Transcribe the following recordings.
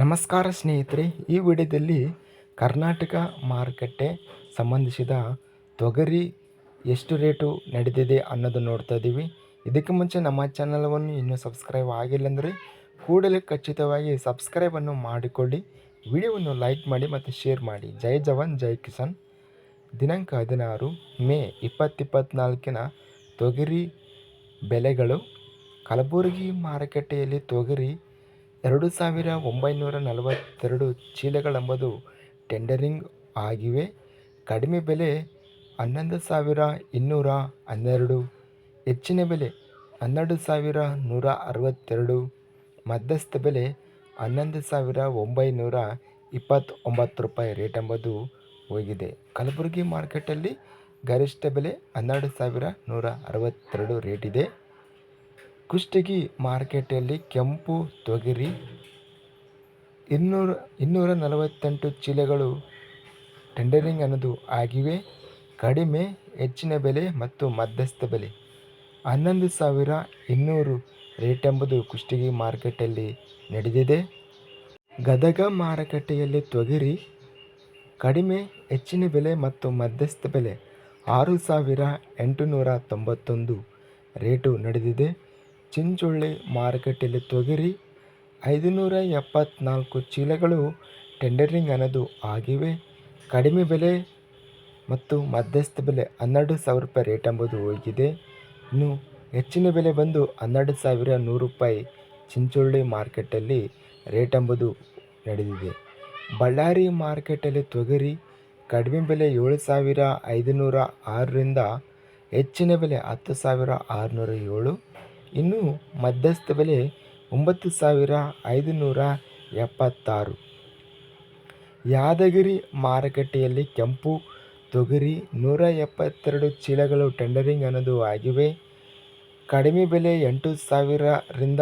ನಮಸ್ಕಾರ ಸ್ನೇಹಿತರೆ, ಈ ವಿಡಿಯೋದಲ್ಲಿ ಕರ್ನಾಟಕ ಮಾರುಕಟ್ಟೆ ಸಂಬಂಧಿಸಿದ ತೊಗರಿ ಎಷ್ಟು ರೇಟು ನಡೆದಿದೆ ಅನ್ನೋದು ನೋಡ್ತಾ ಇದ್ದೀವಿ. ಇದಕ್ಕೆ ಮುಂಚೆ ನಮ್ಮ ಚಾನಲವನ್ನು ಇನ್ನೂ ಸಬ್ಸ್ಕ್ರೈಬ್ ಆಗಿಲ್ಲ ಅಂದರೆ ಕೂಡಲೇ ಖಚಿತವಾಗಿ ಸಬ್ಸ್ಕ್ರೈಬನ್ನು ಮಾಡಿಕೊಳ್ಳಿ. ವಿಡಿಯೋವನ್ನು ಲೈಕ್ ಮಾಡಿ ಮತ್ತು ಶೇರ್ ಮಾಡಿ. ಜೈ ಜವಾನ್, ಜೈ ಕಿಸಾನ್. ದಿನಾಂಕ ಹದಿನಾರು ಮೇ ಇಪ್ಪತ್ತಿಪ್ಪತ್ನಾಲ್ಕಿನ ತೊಗರಿ ಬೆಲೆಗಳು ಕಲಬುರಗಿ ಮಾರುಕಟ್ಟೆಯಲ್ಲಿ ತೊಗರಿ ಎರಡು ಸಾವಿರ ಒಂಬೈನೂರ ನಲವತ್ತೆರಡು ಚೀಲಗಳೆಂಬುದು ಟೆಂಡರಿಂಗ್ ಆಗಿವೆ. ಕಡಿಮೆ ಬೆಲೆ ಹನ್ನೊಂದು ಸಾವಿರ ಇನ್ನೂರ ಹನ್ನೆರಡು, ಹೆಚ್ಚಿನ ಬೆಲೆ ಹನ್ನೆರಡು ಸಾವಿರ ನೂರ ಅರವತ್ತೆರಡು, ಮಧ್ಯಸ್ಥ ಬೆಲೆ ಹನ್ನೊಂದು ಸಾವಿರ ಒಂಬೈನೂರ ಇಪ್ಪತ್ತೊಂಬತ್ತು ರೂಪಾಯಿ ರೇಟ್ ಎಂಬುದು ಹೋಗಿದೆ. ಕಲಬುರಗಿ ಮಾರ್ಕೆಟಲ್ಲಿ ಗರಿಷ್ಠ ಬೆಲೆ ಹನ್ನೆರಡು ಸಾವಿರ ನೂರ ಅರವತ್ತೆರಡು ರೇಟಿದೆ ಕುಷ್ಟಗಿ ಮಾರ್ಕೆಟಲ್ಲಿ ಕೆಂಪು ತೊಗರಿ, ಇನ್ನೂರ ಇನ್ನೂರ ನಲವತ್ತೆಂಟು ಚೀಲಗಳು ಟೆಂಡರಿಂಗ್ ಅನ್ನೋದು ಆಗಿವೆ. ಕಡಿಮೆ, ಹೆಚ್ಚಿನ ಬೆಲೆ ಮತ್ತು ಮಧ್ಯಸ್ಥ ಬೆಲೆ. ಹನ್ನೊಂದು ಸಾವಿರ ಇನ್ನೂರು ರೇಟ್ ಎಂಬುದು ಕುಷ್ಟಗಿ ಮಾರ್ಕೆಟಲ್ಲಿ ನಡೆದಿದೆ. ಗದಗ ಮಾರುಕಟ್ಟೆಯಲ್ಲಿ ತೊಗರಿ, ಕಡಿಮೆ, ಹೆಚ್ಚಿನ ಬೆಲೆ ಮತ್ತು ಮಧ್ಯಸ್ಥ ಬೆಲೆ ಆರು ಸಾವಿರ ಎಂಟುನೂರ ತೊಂಬತ್ತೊಂದು ರೇಟು ನಡೆದಿದೆ. ಚಿಂಚೋಳಿ ಮಾರುಕಟ್ಟೆಯಲ್ಲಿ ತೊಗರಿ, ಐದುನೂರ ಎಪ್ಪತ್ನಾಲ್ಕು ಚೀಲಗಳು ಟೆಂಡರಿಂಗ್ ಅನ್ನೋದು ಆಗಿವೆ. ಕಡಿಮೆ ಬೆಲೆ ಮತ್ತು ಮಧ್ಯಸ್ಥ ಬೆಲೆ ಹನ್ನೆರಡು ಸಾವಿರ ರೂಪಾಯಿ ರೇಟ್ ಎಂಬುದು ಹೋಗಿದೆ. ಇನ್ನು ಹೆಚ್ಚಿನ ಬೆಲೆ ಬಂದು ಹನ್ನೆರಡು ಸಾವಿರ ನೂರು ರೂಪಾಯಿ ಚಿಂಚೋಳಿ ಮಾರ್ಕೆಟಲ್ಲಿ ರೇಟ್ ಎಂಬುದು ನಡೆದಿದೆ. ಬಳ್ಳಾರಿ ಮಾರ್ಕೆಟಲ್ಲಿ ತೊಗರಿ ಕಡಿಮೆ ಬೆಲೆ ಏಳು ಸಾವಿರ ಐದುನೂರ ಆರರಿಂದ ಹೆಚ್ಚಿನ ಬೆಲೆ ಹತ್ತು ಸಾವಿರ ಆರುನೂರ ಏಳು. ಇನ್ನು ಮಧ್ಯಸ್ಥ ಬೆಲೆ ಒಂಬತ್ತು ಸಾವಿರ ಐದುನೂರ ಎಪ್ಪತ್ತಾರು. ಯಾದಗಿರಿ ಮಾರುಕಟ್ಟೆಯಲ್ಲಿ ಕೆಂಪು, ತೊಗರಿ ನೂರ ಎಪ್ಪತ್ತೆರಡು ಚೀಲಗಳು ಟೆಂಡರಿಂಗ್ ಅನ್ನೋದು ಆಗಿವೆ. ಕಡಿಮೆ ಬೆಲೆ ಎಂಟು ಸಾವಿರರಿಂದ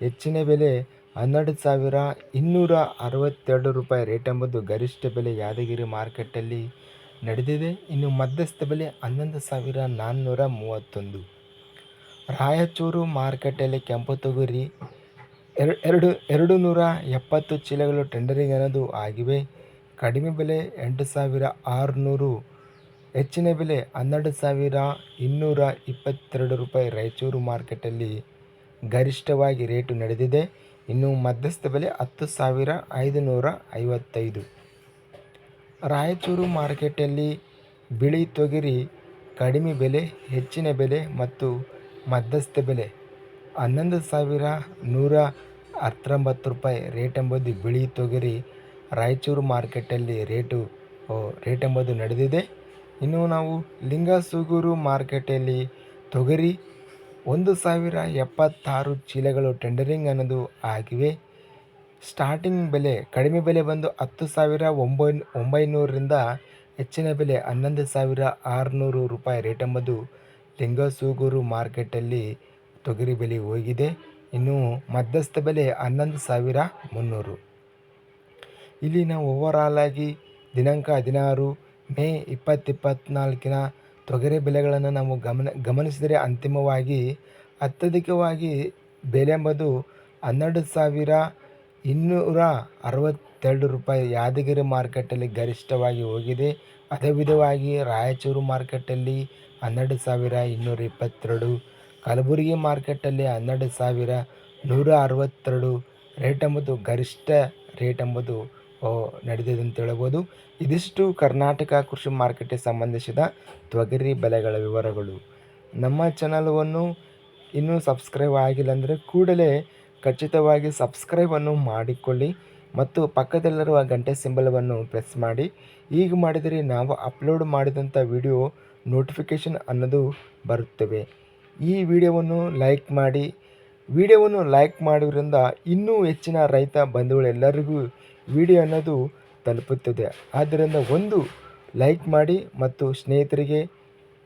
ಹೆಚ್ಚಿನ ಬೆಲೆ ಹನ್ನೆರಡು ಸಾವಿರ ಇನ್ನೂರ ಅರವತ್ತೆರಡು ರೂಪಾಯಿ ರೇಟ್ ಎಂಬುದು ಗರಿಷ್ಠ ಬೆಲೆ ಯಾದಗಿರಿ ಮಾರುಕಟ್ಟೆಯಲ್ಲಿ ನಡೆದಿದೆ. ಇನ್ನು ಮಧ್ಯಸ್ಥ ಬೆಲೆ ಹನ್ನೊಂದು ಸಾವಿರ ನಾನ್ನೂರ ಮೂವತ್ತೊಂದು. ರಾಯಚೂರು ಮಾರುಕಟ್ಟೆಯಲ್ಲಿ ಕೆಂಪು ತೊಗರಿ ಎರಡು ಎರಡು ನೂರ ಎಪ್ಪತ್ತು ಚೀಲಗಳು ಟೆಂಡರಿಂಗ್ ಅನ್ನೋದು ಆಗಿವೆ. ಕಡಿಮೆ ಬೆಲೆ ಎಂಟು ಸಾವಿರ ಆರುನೂರು, ಹೆಚ್ಚಿನ ಬೆಲೆ ಹನ್ನೆರಡು ಸಾವಿರ ಇನ್ನೂರ ಇಪ್ಪತ್ತೆರಡು ರೂಪಾಯಿ ರಾಯಚೂರು ಮಾರ್ಕೆಟಲ್ಲಿ ಗರಿಷ್ಠವಾಗಿ ರೇಟು ನಡೆದಿದೆ. ಇನ್ನು ಮಧ್ಯಸ್ಥ ಬೆಲೆ ಹತ್ತು ಸಾವಿರ ಐದು ನೂರ ಐವತ್ತೈದು. ರಾಯಚೂರು ಮಾರ್ಕೆಟಲ್ಲಿ ಬಿಳಿ ತೊಗರಿ ಕಡಿಮೆ ಬೆಲೆ, ಹೆಚ್ಚಿನ ಬೆಲೆ ಮತ್ತು ಮಧ್ಯಸ್ಥ ಬೆಲೆ. ಹನ್ನೊಂದು ಸಾವಿರ ನೂರ ಹತ್ತೊಂಬತ್ತು ರೂಪಾಯಿ ರೇಟ್ ಎಂಬುದು ಬಿಳಿ ತೊಗರಿ ರಾಯಚೂರು ಮಾರ್ಕೆಟಲ್ಲಿ ರೇಟು ರೇಟ್ ಎಂಬುದು ನಡೆದಿದೆ. ಇನ್ನು ನಾವು ಲಿಂಗಸೂಗೂರು ಮಾರ್ಕೆಟಲ್ಲಿ ತೊಗರಿ ಒಂದು ಸಾವಿರ ಎಪ್ಪತ್ತಾರು ಚೀಲಗಳು ಟೆಂಡರಿಂಗ್ ಅನ್ನೋದು ಆಗಿವೆ. ಸ್ಟಾರ್ಟಿಂಗ್ ಬೆಲೆ ಕಡಿಮೆ ಬೆಲೆ ಬಂದು ಹತ್ತು ಸಾವಿರ ಒಂಬೈ, ಒಂಬೈನೂರರಿಂದ ಹೆಚ್ಚಿನ ಬೆಲೆ ಹನ್ನೊಂದು ಸಾವಿರ ಆರುನೂರು ರೂಪಾಯಿ ರೇಟ್ ಎಂಬುದು ಲಿಂಗಸೂಗೂರು ಮಾರ್ಕೆಟಲ್ಲಿ ತೊಗರಿ ಬೆಲೆ ಹೋಗಿದೆ. ಇನ್ನು ಮಧ್ಯಸ್ಥ ಬೆಲೆ ಹನ್ನೊಂದು ಸಾವಿರ ಮುನ್ನೂರು. ಇಲ್ಲಿ ನಾವು ಓವರಾಲ್ ಆಗಿ ದಿನಾಂಕ ಹದಿನಾರು, ಮೇ ಇಪ್ಪತ್ತಿಪ್ಪತ್ನಾಲ್ಕಿನ ತೊಗರಿ ಬೆಲೆಗಳನ್ನು ನಾವು ಗಮನ, ಗಮನಿಸಿದರೆ ಅಂತಿಮವಾಗಿ ಅತ್ಯಧಿಕವಾಗಿ ಬೆಲೆ ಎಂಬುದು ಹನ್ನೆರಡು ಸಾವಿರ ಇನ್ನೂರ ಅರವತ್ತೆರಡು ರೂಪಾಯಿ ಯಾದಗಿರಿ ಮಾರ್ಕೆಟಲ್ಲಿ ಗರಿಷ್ಠವಾಗಿ ಹೋಗಿದೆ. ಅದೇ ವಿಧವಾಗಿ ರಾಯಚೂರು ಮಾರ್ಕೆಟಲ್ಲಿ ಹನ್ನೆರಡು ಸಾವಿರ ಇನ್ನೂರ ಇಪ್ಪತ್ತೆರಡು, ಕಲಬುರಗಿ ಮಾರ್ಕೆಟಲ್ಲಿ ಹನ್ನೆರಡು ಸಾವಿರ ನೂರ ಅರವತ್ತೆರಡು. ರೇಟ್ ಎಂಬುದು ಗರಿಷ್ಠ ರೇಟ್ ಎಂಬುದು ನಡೆದಿದೆ ಅಂತ ಹೇಳ್ಬೋದು. ಇದಿಷ್ಟು ಕರ್ನಾಟಕ ಕೃಷಿ ಮಾರ್ಕೆಟ್ಗೆ ಸಂಬಂಧಿಸಿದ ತೊಗರಿ ಬೆಲೆಗಳ ವಿವರಗಳು. ನಮ್ಮ ಚಾನಲವನ್ನು ಇನ್ನೂ ಸಬ್ಸ್ಕ್ರೈಬ್ ಆಗಿಲ್ಲ ಅಂದರೆ ಕೂಡಲೇ ಖಚಿತವಾಗಿ ಸಬ್ಸ್ಕ್ರೈಬನ್ನು ಮಾಡಿಕೊಳ್ಳಿ. ಮತ್ತು ಪಕ್ಕದಲ್ಲಿರುವ ಗಂಟೆ ಸಿಂಬಲವನ್ನು ಪ್ರೆಸ್ ಮಾಡಿ. ಈಗ ಮಾಡಿದರೆ ನಾವು ಅಪ್ಲೋಡ್ ಮಾಡಿದಂಥ ವಿಡಿಯೋ ನೋಟಿಫಿಕೇಷನ್ ಅನ್ನೋದು ಬರುತ್ತವೆ. ಈ ವಿಡಿಯೋವನ್ನು ಲೈಕ್ ಮಾಡಿ. ವಿಡಿಯೋವನ್ನು ಲೈಕ್ ಮಾಡೋದ್ರಿಂದ ಇನ್ನೂ ಹೆಚ್ಚಿನ ರೈತ ಬಂಧುಗಳೆಲ್ಲರಿಗೂ ವಿಡಿಯೋ ಅನ್ನೋದು ತಲುಪುತ್ತದೆ. ಆದ್ದರಿಂದ ಒಂದು ಲೈಕ್ ಮಾಡಿ ಮತ್ತು ಸ್ನೇಹಿತರಿಗೆ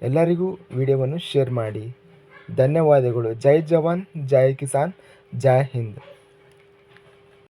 ಎಲ್ಲರಿಗೂ ವಿಡಿಯೋವನ್ನು ಶೇರ್ ಮಾಡಿ. ಧನ್ಯವಾದಗಳು. ಜೈ ಜವಾನ್, ಜೈ ಕಿಸಾನ್, ಜೈ ಹಿಂದ್.